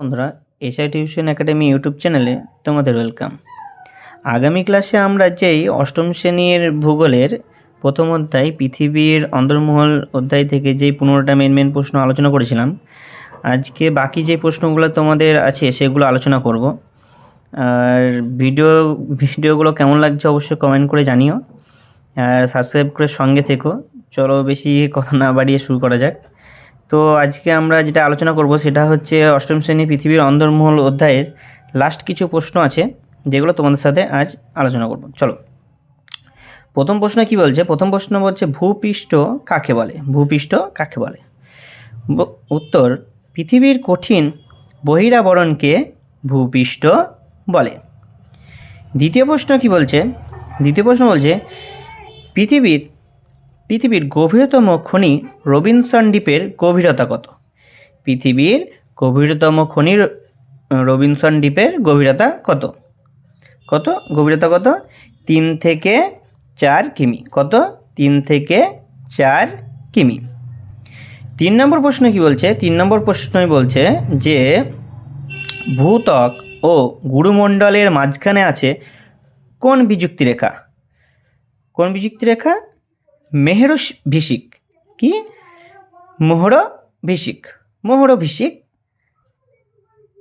বন্ধুরা, SI tuition academy YouTube চ্যানেলে তোমাদের ওয়েলকাম। আগামী ক্লাসে আমরা যেই অষ্টম শ্রেণির ভূগোলের প্রথম অধ্যায়, পৃথিবীর অন্দরমহল অধ্যায় থেকে যেই পনেরোটা মেন মেন প্রশ্ন আলোচনা করেছিলাম, আজকে বাকি যে প্রশ্নগুলো তোমাদের আছে সেগুলো আলোচনা করব। আর ভিডিও, ভিডিওগুলো কেমন লাগছে অবশ্যই কমেন্ট করে জানিও। আর সাবস্ক্রাইব করে সঙ্গে থেকো। চলো বেশি কথা না বাড়িয়ে শুরু করা যাক। তো আজকে আমরা যেটা আলোচনা করব সেটা হচ্ছে অষ্টম শ্রেণি পৃথিবীর অন্দরমহল অধ্যায়ের লাস্ট কিছু প্রশ্ন আছে, যেগুলো তোমাদের সাথে আজ আলোচনা করব। চলো। প্রথম প্রশ্ন কি বলছে? প্রথম প্রশ্ন বলছে, ভূপৃষ্ঠ কাকে বলে? ভূপৃষ্ঠ কাকে বলে? উত্তর, পৃথিবীর কঠিন বহিরাবরণকে ভূপৃষ্ঠ বলে। দ্বিতীয় প্রশ্ন কি বলছে? দ্বিতীয় প্রশ্ন বলছে, পৃথিবীর পৃথিবীর গভীরতম খনি রবিনসন দ্বীপের গভীরতা কত? পৃথিবীর গভীরতম খনি র- রবিনসন দ্বীপের গভীরতা কত? কত? গভীরতা কত? তিন থেকে চার কিমি। কত? তিন থেকে চার কিমি। তিন নম্বর প্রশ্ন কি বলছে? তিন নম্বর প্রশ্নই বলছে যে ভূত্বক ও গুরুমণ্ডলের মাঝখানে আছে কোন বিযুক্তি রেখা কোন বিযুক্তি রেখা মেহর ভিসিক কি? মোহর ভিসিক মোহর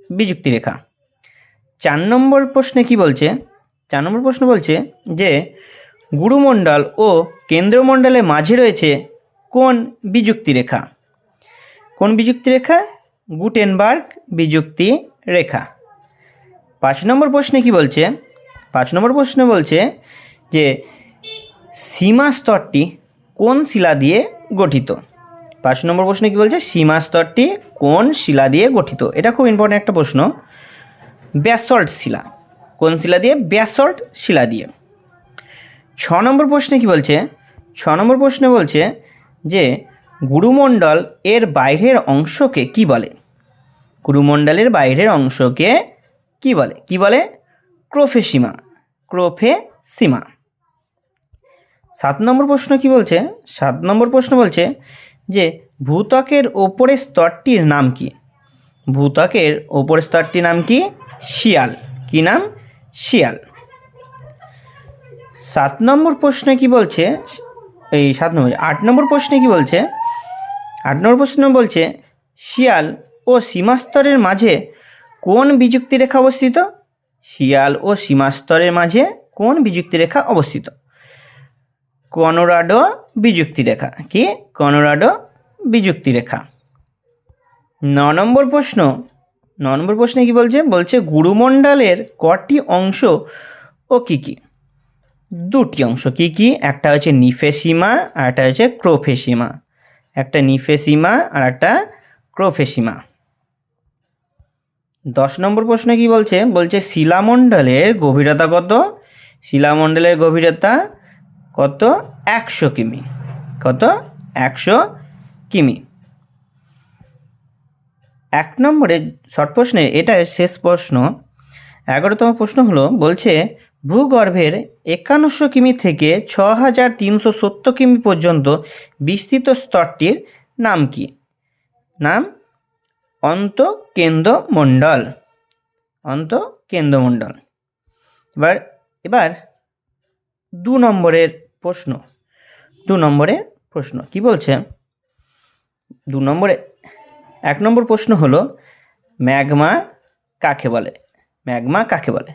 বিযুক্তি রেখা চার নম্বর প্রশ্নে কি বলছে? চার নম্বর প্রশ্ন বলছে যে, গুরুমণ্ডল ও কেন্দ্রমণ্ডলের মাঝে রয়েছে কোন বিযুক্তি রেখা কোন বিযুক্তি রেখা গুটেনবার্গ বিযুক্তি রেখা পাঁচ নম্বর প্রশ্নে কি বলছে? পাঁচ নম্বর প্রশ্ন বলছে যে সীমা স্তরটি কোন শিলা দিয়ে গঠিত? পাঁচ নম্বর প্রশ্নে কি বলছে? সীমা স্তরটি কোন শিলা দিয়ে গঠিত? এটা খুব ইম্পর্টেন্ট একটা প্রশ্ন। ব্যাসল্ট শিলা। কোন শিলা দিয়ে? ব্যাসল্ট শিলা দিয়ে। ছ নম্বর প্রশ্নে কি বলছে? ছ নম্বর প্রশ্নে বলছে যে গুরুমণ্ডল এর বাইরের অংশকে কি বলে? গুরুমণ্ডলের বাইরের অংশকে কি বলে? কি বলে? ক্রোফে ক্রোফেসীমা। ক্রোফেসীমা। সাত নম্বর প্রশ্ন কি বলছে? সাত নম্বর প্রশ্ন বলছে যে ভূত্বকের ওপরের স্তরটির নাম কি? ভূতকের ওপরের স্তরটির নাম কি? শিয়াল। কি নাম? শিয়াল। সাত নম্বর প্রশ্নে কি বলছে? এই সাত নম্বর, আট নম্বর প্রশ্নে কি বলছে? আট নম্বর প্রশ্ন বলছে, শিয়াল ও সীমাস্তরের মাঝে কোন বিযুক্তি রেখা অবস্থিত? শিয়াল ও সীমাস্তরের মাঝে কোন বিযুক্তি রেখা অবস্থিত? কনোরাডো বিযুক্তি রেখা। কি? কনোরাডো বিযুক্তি রেখা। ন নম্বর প্রশ্ন। ন নম্বর প্রশ্নে কি বলছে? বলছে গুরুমণ্ডলের কটি অংশ ও কি কি? দুটি অংশ কি কি? একটা হচ্ছে নিফেসিমা আর একটা হচ্ছে ক্রোফেসিমা। একটা নিফেসিমা আর একটা ক্রোফেসিমা। দশ নম্বর প্রশ্ন কি বলছে? বলছে শিলামণ্ডলের গভীরতা কত? শিলামণ্ডলের গভীরতা কত? একশো কিমি। কত? একশো কিমি। এক নম্বরে শর্ট প্রশ্নে এটা শেষ প্রশ্ন। এগারোতম প্রশ্ন হলো, বলছে, ভূগর্ভের একান্নশো কিমি থেকে ছ হাজার তিনশো সত্তর কিমি পর্যন্ত বিস্তৃত স্তরটির নাম কি? নাম? অন্তঃকেন্দ্রমণ্ডল। অন্তঃকেন্দ্রমণ্ডল। এবার এবার দু নম্বরের প্রশ্ন। দু নম্বরের প্রশ্ন, কি বলছে? দু নম্বরে, এক নম্বর প্রশ্ন হলো, ম্যাগমা কাকে বলে? ম্যাগমা কাকে বলে?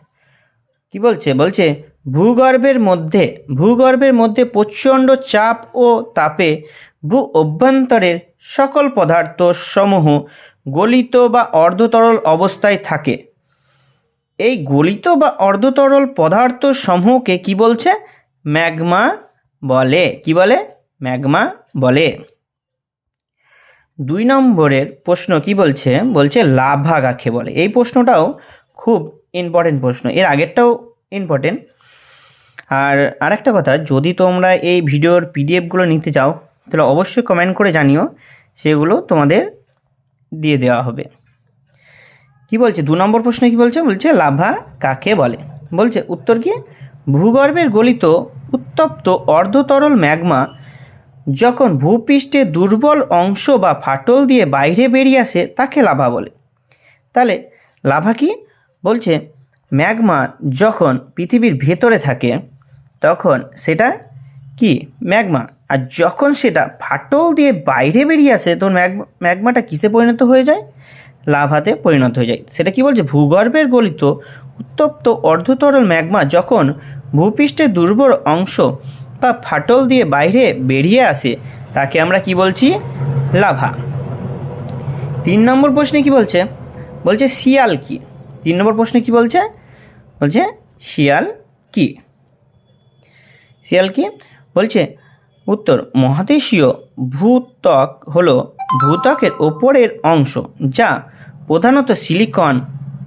কি বলছে? বলছে, ভূগর্ভের মধ্যে ভূগর্ভের মধ্যে প্রচণ্ড চাপ ও তাপে ভূ অভ্যন্তরের সকল পদার্থ সমূহ গলিত বা অর্ধতরল অবস্থায় থাকে। এই গলিত বা অর্ধতরল পদার্থ সমূহকে কি বলছে? ম্যাগমা বলে। কি বলে? ম্যাগমা বলে। দুই নম্বরের প্রশ্ন কি বলছে? বলছে লাভা কাকে বলে। এই প্রশ্নটাও খুব ইম্পর্টেন্ট প্রশ্ন। এর আগেরটাও ইম্পর্টেন্ট আর আরেকটা কথা, যদি তোমরা এই ভিডিওর পিডিএফগুলো নিতে চাও, তাহলে অবশ্যই কমেন্ট করে জানিও। সেগুলো তোমাদের দিয়ে দেওয়া হবে। কি বলছে? দু নম্বর প্রশ্ন কি বলছে? বলছে লাভা কাকে বলে। বলছে, উত্তর কি? ভূগর্ভের গলিত উত্তপ্ত অর্ধতরল ম্যাগমা যখন ভূপৃষ্ঠে দুর্বল অংশ বা ফাটল দিয়ে বাইরে বেরিয়ে আসে, তাকে লাভা বলে। তাহলে লাভা কি? বলছে, ম্যাগমা যখন পৃথিবীর ভেতরে থাকে, তখন সেটা কি? ম্যাগমা। আর যখন সেটা ফাটল দিয়ে বাইরে বেরিয়ে আসে, তখন ম্যাগমা ম্যাগমাটা কিসে পরিণত হয়ে যায়? লাভাতে পরিণত হয়ে যায়। সেটা কি বলছে? ভূগর্ভের গলিত উত্তপ্ত অর্ধতরল ম্যাগমা যখন ভূপৃষ্ঠের দুর্বল অংশ বা ফাটল দিয়ে বাইরে বেরিয়ে আসে, তাকে আমরা কি বলছি? লাভা। তিন নম্বর প্রশ্নে কি বলছে? বলছে শিয়াল কি? তিন নম্বর প্রশ্নে কি বলছে? বলছে শিয়াল কি? শিয়াল কি? বলছে উত্তর, মহাদেশীয় ভূত্বক হলো ভূত্বকের ওপরের অংশ, যা প্রধানত সিলিকন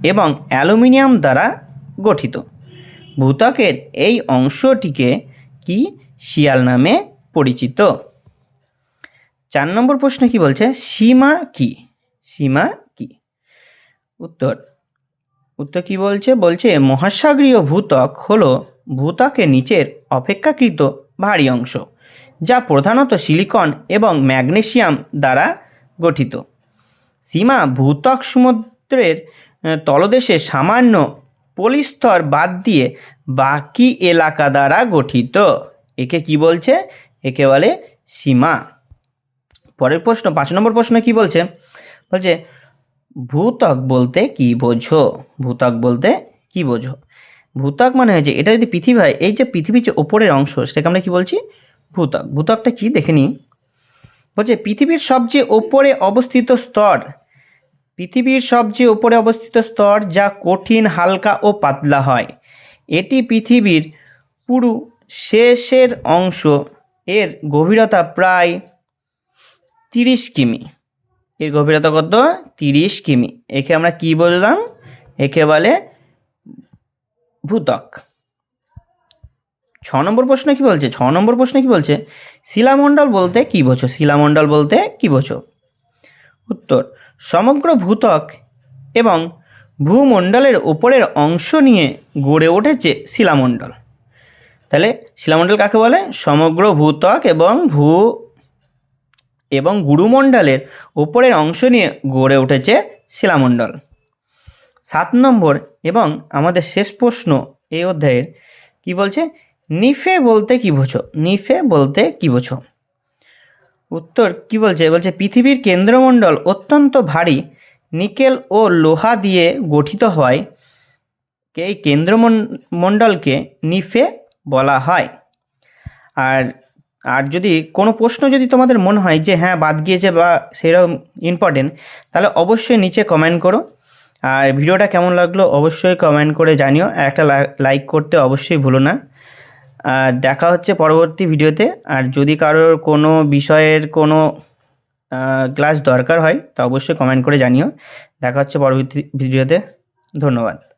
এবং অ্যালুমিনিয়াম দ্বারা গঠিত। ভূতকের এই অংশটিকে কি? শিয়াল নামে পরিচিত। চার নম্বর প্রশ্ন কি বলছে? সীমা কি? সীমা কি? উত্তর। উত্তর কি বলছে? বলছে মহাসাগরীয় ভূত্বক হলো ভূত্বকের নিচের অপেক্ষাকৃত ভারী অংশ, যা প্রধানত সিলিকন এবং ম্যাগনেসিয়াম দ্বারা গঠিত। সীমা ভূত্বক সমুদ্রের তলদেশে সামান্য পলিস্তর বাদ দিয়ে বাকি এলাকা দ্বারা গঠিত। একে কি বলছে? একে বলে সীমা। পরের প্রশ্ন, পাঁচ নম্বর প্রশ্ন কি বলছে? বলছে ভূত্বক বলতে কি বোঝো? ভূত্বক বলতে কি বোঝো? ভূত্বক মানে হয়েছে, এটা যদি পৃথিবী হয়, এই যে পৃথিবীর যে ওপরের অংশ, সেটাকে আমরা কি বলছি? ভূত্বক ভূতকটা কি? দেখে নিই। বলছে, পৃথিবীর সবচেয়ে ওপরে অবস্থিত স্তর, পৃথিবীর সবচেয়ে ওপরে অবস্থিত স্তর যা কঠিন, হালকা ও পাতলা হয়। এটি পৃথিবীর পুরু শেষের অংশ। এর গভীরতা প্রায় তিরিশ কিমি। এর গভীরতা কত? তিরিশ কিমি। একে আমরা কি বললাম? একে বলে ভূত্বক। ছ নম্বর প্রশ্ন কি বলছে? ছ নম্বর প্রশ্ন কি বলছে? শিলামণ্ডল বলতে কি বোঝো? শিলামণ্ডল বলতে কি বোঝো? উত্তর, সমগ্র ভূত্বক এবং ভূমণ্ডলের উপরের অংশ নিয়ে গড়ে উঠেছে শিলামণ্ডল তাহলে শিলামণ্ডল কাকে বলে? সমগ্র ভূত্বক এবং ভূ এবং গুরুমণ্ডলের উপরের অংশ নিয়ে গড়ে উঠেছে শিলামণ্ডল সাত নম্বর এবং আমাদের শেষ প্রশ্ন এই অধ্যায়ের কি বলছে? নিফে বলতে কি বোঝো? নিফে বলতে কি বোঝো? উত্তর কি বলছে? বলছে, পৃথিবীর কেন্দ্রমণ্ডল অত্যন্ত ভারী, নিকেল ও লোহা দিয়ে গঠিত হয়। এই কেন্দ্রমণ্ডলকে নিফে বলা হয়। আর আর যদি কোনো প্রশ্ন যদি তোমাদের মনে হয় যে হ্যাঁ বাদ গিয়েছে বা সেরকম ইম্পর্টেন্ট তাহলে অবশ্যই নিচে কমেন্ট করো। আর ভিডিওটা কেমন লাগল অবশ্যই কমেন্ট করে জানিও। একটা লাইক করতে অবশ্যই ভুলো না। দেখা হচ্ছে পরবর্তী ভিডিওতে। আর যদি কারোর কোনো বিষয়ের কোনো ক্লাস দরকার হয়, তা অবশ্যই কমেন্ট করে জানিও। দেখা হচ্ছে পরবর্তী ভিডিওতে। ধন্যবাদ।